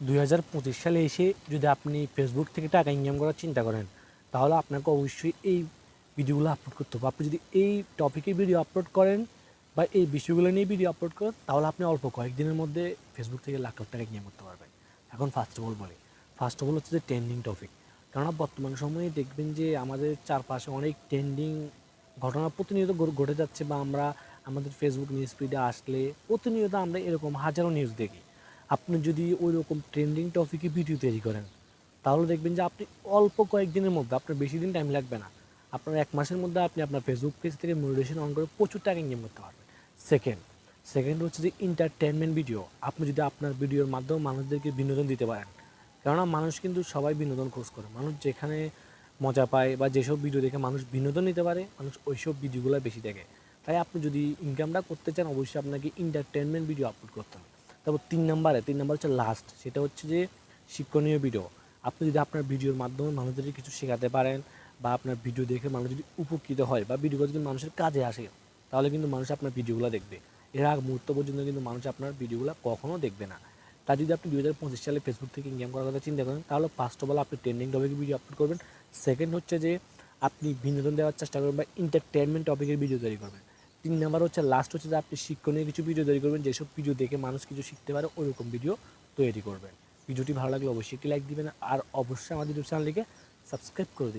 দুই হাজার পঁচিশ সালে এসে যদি আপনি ফেসবুক থেকে টাকা ইনকাম করার চিন্তা করেন, তাহলে আপনাকে অবশ্যই এই ভিডিওগুলো আপলোড করতে হবে। আপনি যদি এই টপিকে ভিডিও আপলোড করেন বা এই বিষয়গুলো নিয়ে ভিডিও আপলোড করেন, তাহলে আপনি অল্প কয়েকদিনের মধ্যে ফেসবুক থেকে লাখ লাখ টাকা ইনকাম করতে পারবেন। এখন ফার্স্ট অফ অল বলি ফার্স্ট অফ অল হচ্ছে যে ট্রেন্ডিং টপিক কেননা বর্তমান সময়ে দেখবেন যে আমাদের চারপাশে অনেক ট্রেন্ডিং ঘটনা প্রতিনিয়ত ঘটে যাচ্ছে বা আমরা আমাদের ফেসবুক নিউজ ফিডে আসলে প্রতিনিয়ত আমরা এরকম হাজারো নিউজ দেখি। আপনি যদি ওই রকম ট্রেন্ডিং টপিকে ভিডিও তৈরি করেন, তাহলে দেখবেন যে আপনি অল্প কয়েকদিনের মধ্যে আপনার বেশি দিন টাইম লাগবে না। আপনার এক মাসের মধ্যে আপনি আপনার ফেসবুক পেজ থেকে মোটিভেশন অন করে প্রচুর টাকা ইনকাম করতে পারবেন। সেকেন্ড সেকেন্ড হচ্ছে যে এন্টারটেনমেন্ট ভিডিও আপনি যদি আপনার ভিডিওর মাধ্যমে মানুষদেরকে বিনোদন দিতে পারেন, কেননা মানুষ কিন্তু সবাই বিনোদন খোঁজ করে। মানুষ যেখানে মজা পায় বা যেসব ভিডিও দেখে মানুষ বিনোদন নিতে পারে, মানুষ ওইসব ভিডিওগুলো বেশি দেখে। তাই আপনি যদি ইনকামটা করতে চান, অবশ্যই আপনাকে এন্টারটেনমেন্ট ভিডিও আপলোড করতে হবে। তারপর তিন নম্বরে, তিন নম্বর হচ্ছে লাস্ট সেটা হচ্ছে যে শিক্ষণীয় ভিডিও আপনি যদি আপনার ভিডিওর মাধ্যমে মানুষদেরকে কিছু শেখাতে পারেন বা আপনার ভিডিও দেখে মানুষ যদি উপকৃত হয় বা ভিডিওগুলো যদি মানুষের কাজে আসে, তাহলে কিন্তু মানুষ আপনার ভিডিওগুলো দেখবে। এর আগ মুহূর্ত পর্যন্ত কিন্তু মানুষ আপনার ভিডিওগুলো কখনো দেখবে না। তা যদি আপনি দুই হাজার পঁচিশ সালে ফেসবুক থেকে ইনকাম করার কথা চিন্তা করেন, তাহলে ফার্স্ট অফ অল আপনি ট্রেন্ডিং টপিকে ভিডিও আপলোড করবেন। সেকেন্ড হচ্ছে যে আপনি বিনোদন দেওয়ার চেষ্টা করবেন বা এন্টারটেনমেন্ট টপিকের ভিডিও তৈরি করবেন। তিন নাম্বার হচ্ছে লাস্ট হচ্ছে যে আপনি শিক্ষণীয় কিছু ভিডিও তৈরি করবেন, যেসব ভিডিও দেখে মানুষ কিছু শিখতে পারে, ওইরকম ভিডিও তৈরি করবেন। ভিডিওটি ভালো লাগলে অবশ্যই একটি লাইক দিবেন, আর অবশ্যই আমাদের ইউটিউব চ্যানেলটিকে সাবস্ক্রাইব করে দিবেন।